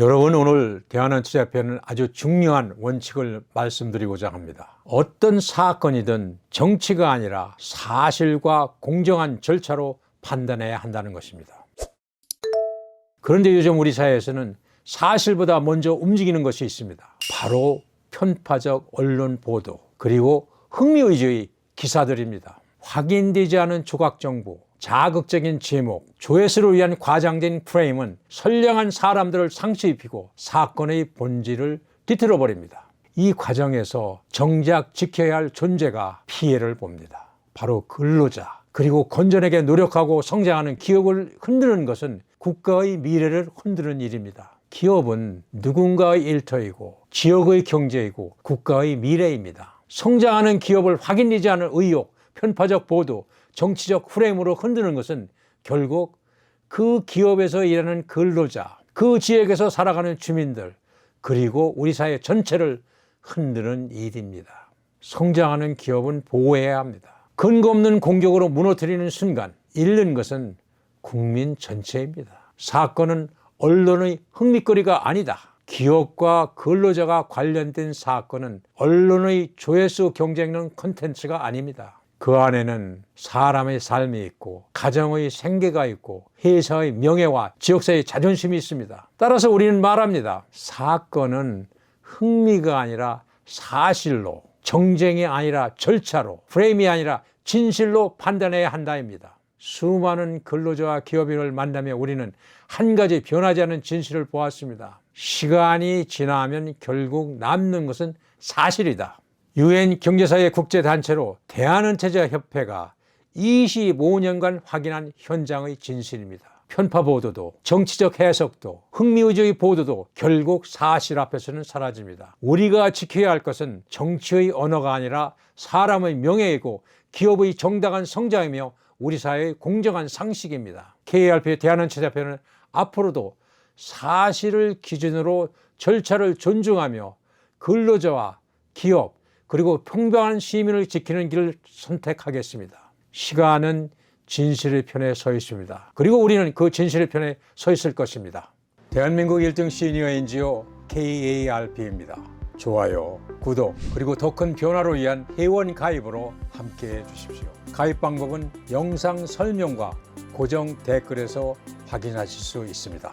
여러분 오늘 대한원 취재편은 아주 중요한 원칙을 말씀드리고자 합니다. 어떤 사건이든 정치가 아니라 사실과 공정한 절차로 판단해야 한다는 것입니다. 그런데 요즘 우리 사회에서는 사실보다 먼저 움직이는 것이 있습니다. 바로 편파적 언론 보도 그리고 흥미위주의 기사들입니다. 확인되지 않은 조각 정보, 자극적인 제목, 조회수를 위한 과장된 프레임은 선량한 사람들을 상처입히고 사건의 본질을 뒤틀어 버립니다. 이 과정에서 정작 지켜야 할 존재가 피해를 봅니다. 바로 근로자 그리고 건전하게 노력하고 성장하는 기업을 흔드는 것은 국가의 미래를 흔드는 일입니다. 기업은 누군가의 일터이고 지역의 경제이고 국가의 미래입니다. 성장하는 기업을 확인되지 않은 의혹, 편파적 보도, 정치적 프레임으로 흔드는 것은 결국 그 기업에서 일하는 근로자, 그 지역에서 살아가는 주민들, 그리고 우리 사회 전체를 흔드는 일입니다. 성장하는 기업은 보호해야 합니다. 근거 없는 공격으로 무너뜨리는 순간 잃는 것은 국민 전체입니다. 사건은 언론의 흥미거리가 아니다. 기업과 근로자가 관련된 사건은 언론의 조회수 경쟁력 콘텐츠가 아닙니다. 그 안에는 사람의 삶이 있고 가정의 생계가 있고 회사의 명예와 지역사회의 자존심이 있습니다. 따라서 우리는 말합니다. 사건은 흥미가 아니라 사실로 정쟁이 아니라 절차로 프레임이 아니라 진실로 판단해야 한다입니다. 수많은 근로자와 기업인을 만나며 우리는 한 가지 변하지 않은 진실을 보았습니다. 시간이 지나면 결국 남는 것은 사실이다. 유엔 경제사회 국제단체로 대한은퇴자협회가 25년간 확인한 현장의 진실입니다. 편파 보도도 정치적 해석도 흥미위주의 보도도 결국 사실 앞에서는 사라집니다. 우리가 지켜야 할 것은 정치의 언어가 아니라 사람의 명예이고 기업의 정당한 성장이며 우리 사회의 공정한 상식입니다. KRP 대한은퇴자협회는 앞으로도 사실을 기준으로 절차를 존중하며 근로자와 기업 그리고 평범한 시민을 지키는 길을 선택하겠습니다. 시간은 진실의 편에 서 있습니다. 그리고 우리는 그 진실의 편에 서 있을 것입니다. 대한민국 1등 시니어 NGO KARP입니다. 좋아요, 구독, 그리고 더 큰 변화를 위한 회원 가입으로 함께 해 주십시오. 가입 방법은 영상 설명과 고정 댓글에서 확인하실 수 있습니다.